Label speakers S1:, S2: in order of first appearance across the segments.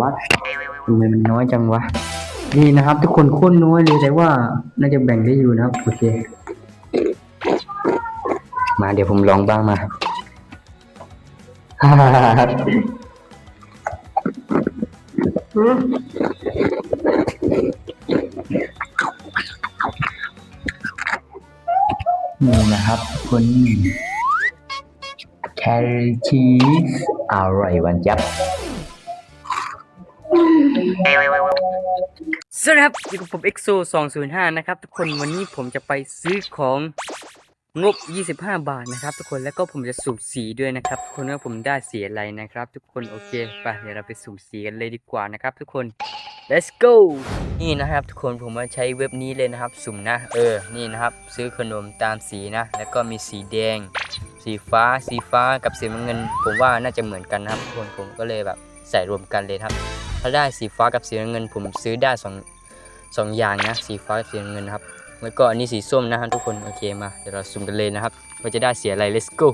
S1: วัดทำไมมันน้อยจังวะ นี่นะครับ ทุกคนโคตรน้อยเลยแต่ว่า น่าจะแบ่งได้อยู่นะครับ โอเค มาเดี๋ยวผมลองบ้างมานี่นะครับคุณแครชีสอร่อยวันจับ
S2: สวัสดีครับอยู่กับผม EXO 205 นะครับ ทุกคนวันนี้ผมจะไปซื้อของงบ 25 บาทนะครับ ทุกคนแล้วก็ผมจะสุ่มสีด้วยนะครับ ทุกคนว่าผมได้สีอะไรนะครับ ทุกคนโอเคไปเดี๋ยวเราไปสุ่มสีกันเลยดีกว่านะครับ ทุกคน let's go นี่นะครับ ทุกคนผมมาใช้เว็บนี้เลยนะครับ สุ่มนะ เออนี่นะครับ ซื้อขนมตามสีนะ แล้วก็มีสีแดง สีฟ้าสีฟ้ากับสีน้ำเงิน ผมว่าน่าจะเหมือนกันนะครับทุกคนผมก็เลยแบบใส่รวมกันเลยครับ ถ้าได้สีฟ้ากับสีน้ำเงินผมซื้อได้สองสองอย่างนะ สีฟ้ากับสีน้ำเงินนะครับ แล้วก็อันนี้สีส้มนะครับทุกคน โอเคมา เดี๋ยวเราสุ่มกันเลยนะครับ ว่าจะได้เสียอะไร let's go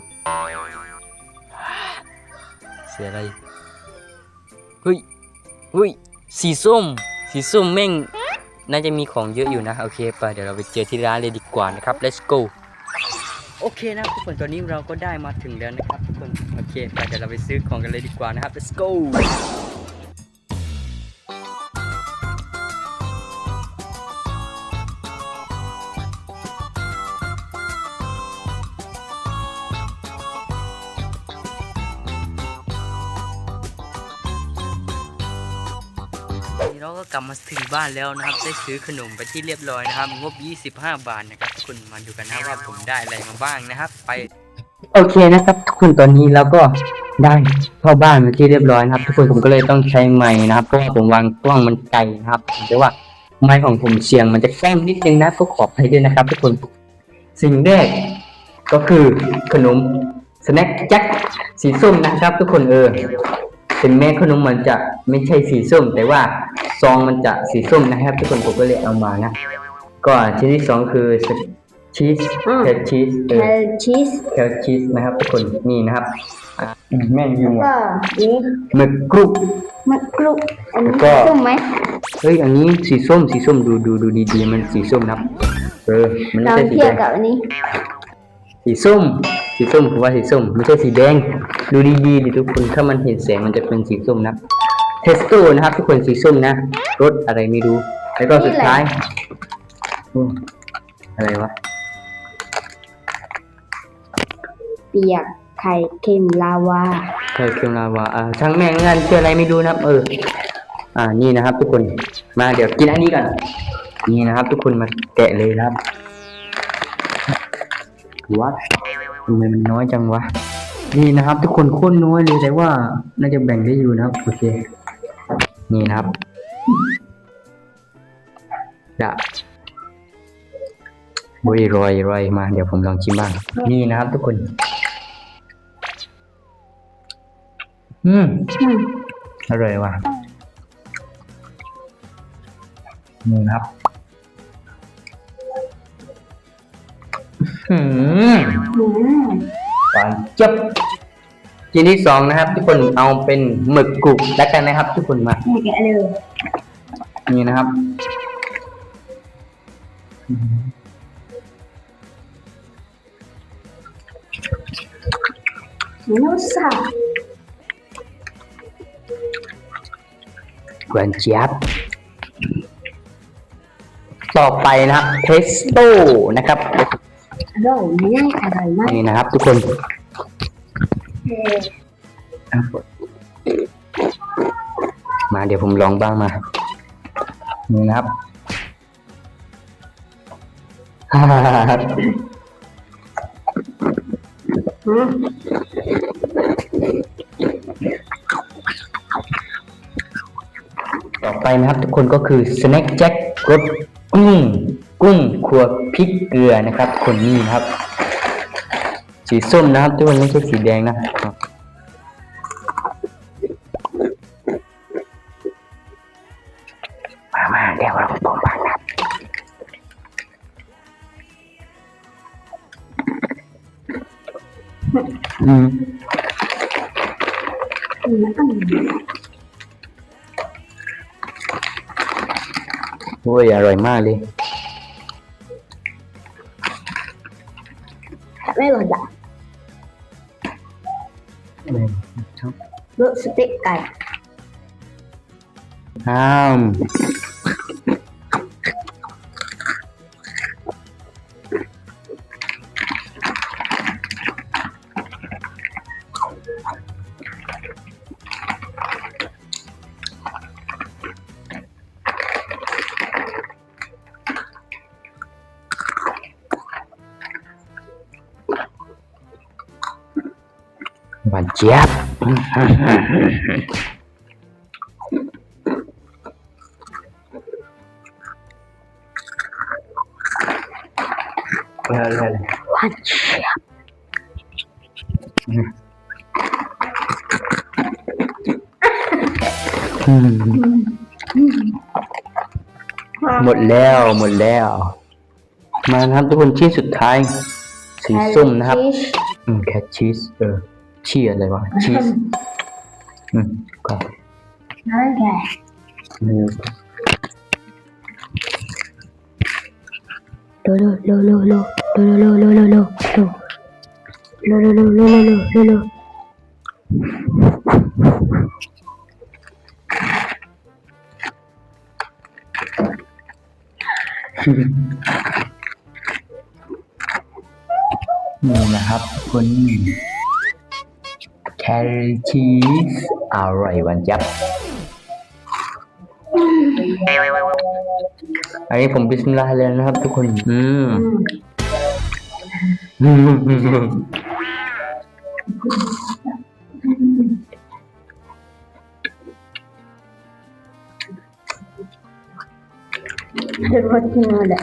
S2: เสียอะไร เฮ้ย เฮ้ย สีส้ม สีส้มแม่ง น่าจะมีของเยอะอยู่นะ โอเคไป เดี๋ยวเราไปเจอที่ร้านเลยดีกว่านะครับ let's go โอเคนะทุกคนตอนนี้เราก็ได้มาถึงแล้วนะครับทุกคน โอเคไปเดี๋ยวเราไปซื้อของกันเลยดีกว่านะครับ let's go นี่เราก็กลับมาถึงบ้านแล้วนะครับ ได้ซื้อขนมไปที่เรียบร้อยนะครับ งบ 25 บาทนะครับทุกคนมาดูกันนะว่าผมได้อะไรมาบ้างนะครับ ไป
S1: โอเคนะครับทุกคนตอนนี้เราก็ได้เข้าบ้านมาที่เรียบร้อยนะครับ ทุกคนผมก็เลยต้องใช้ไม้นะครับเพราะว่าผมวางกล้องมันไกลนะครับแต่ว่าไม้ของผมเสียงมันจะแคบนิดนึงนะก็ขออภัยด้วยนะครับ ทุกคนสิ่งแรกก็คือขนมสแน็คแจ็คสีส้มนะครับ ทุกคนเออ ถึงแม้ขนมมันจะไม่ใช่สีส้ม แต่ว่าซองมันจะสีส้มนะครับ ทุกคนผมก็เลยเอามานะ ก็ชิ้นที่สองคือชีส
S3: อืม
S1: แคทชีสเอ
S3: แค
S1: อ
S3: รชีส
S1: แคลชีสนะครับ ทุกคนนี่นะครับอะแม่งยุ่ง
S3: ก็
S1: อะ
S3: นี่
S1: หมึกกรุบ
S3: มะกรูดอันนี้
S1: แล้วก็
S3: ส้มไหม
S1: เฮ้ยอันนี้สีส้มสีส้มดูดูดูดีๆมันสีส้มนะครับ เออมันไม่
S3: เรา
S1: ใช่สี
S3: เที
S1: แด
S3: ยบ
S1: ง
S3: กับอันนี้
S1: สีส้ม สีส้มผมว่าสีส้ม ไม่ใช่สีแดง ดูดีๆดิทุกคนถ้ามันเห็นแสงมันจะเป็นสีส้มนะเทสโต้นะครับ ทุกคนสีส้มนะรสอะไรไม่รู้ แล้วก็สุดท้ายอืมอะไรวะ
S3: เปียกไข่เค็มลาวา
S1: ใช่เครื่องลาวาอ่าช่างแม่งงานชื่ออะไรไม่รู้นะครับเออ อ่านี่นะครับ ทุกคนมาเดี๋ยวกินอันนี้ก่อนนี่นะครับ ทุกคนมาแกะเลยนะครับ วัดทำไมมันน้อยจังวะ นี่นะครับ ทุกคนโคตรน้อยเลยแต่ว่า น่าจะแบ่งได้อยู่นะครับ โอเค นี่นะครับจะโอ้ยรอยรอยมา เดี๋ยวผมลองชิมบ้าง นี่นะครับทุกคน อืม
S3: อืม
S1: อร่อยว่ะนี่ครับ อืม
S3: อืม
S1: หวานจับชิ้นที่สองนะครับ ทุกคนเอาเป็นหมึกกรุบแล้วกันนะครับ ทุกคนมา
S3: นี่แกะเลย
S1: นี่นะครับ
S3: นูซ่า
S1: หวานเจี๊ยบต่อไปนะครับเทสโต้นะครับ
S3: อร่อ ยไม่ได้อร่อยมาก
S1: นี่นะครับ ทุกคนมาเดี๋ยวผมลองบ้างมานี่นะครับต่อไปนะครับ ทุกคนก็คือ Snack Jack รสกุ้งกุ้ง ครัวพริกเกลือนะครับ คนนี้ครับ สีส้มนะครับทุกคนไม่ใช่สีแดงนะมามาเดี๋ยวเราต้มปากครับอืมโอ้ยอร่อยมากเลย
S3: ไม่หมดละ
S1: ครับ
S3: รสสเต็กไก่
S1: ห้าม เจี๊ยบเลยเลย
S3: หวานเชียบ
S1: หมดแล้วหมดแล้ว มานะครับทุกคนที่สุดท้าย สีส้มนะครับ
S3: ชีส
S1: อืมแคทชีสเออ ชีสอะไรวะชีสอืมก็
S3: นั่นแหละ
S1: อืม
S3: โลโลโลโลโลโลโลโลโลโลโลโลโลโลโลโลโล
S1: นี่นะครับคุณแคทชีสอร่อยหวานเจี๊ยบอันนี้ผมบิสมิลลาห์เลยนะครับทุกคน อืมอืม
S3: เป็นรสที่น่าแหล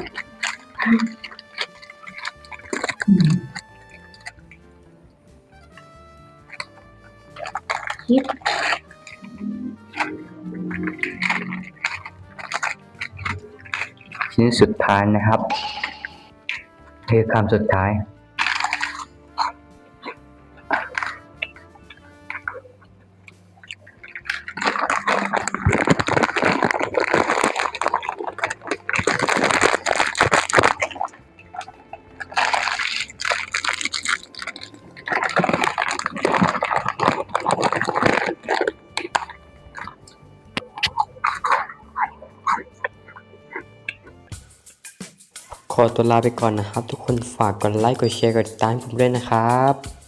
S3: คิด
S1: ชิ้นสุดท้ายนะครับคือคำสุดท้าย
S2: ตัวลาไปก่อนนะครับ ทุกคนฝากกดไลค์กดแชร์กดติดตามผมด้วยนะครับ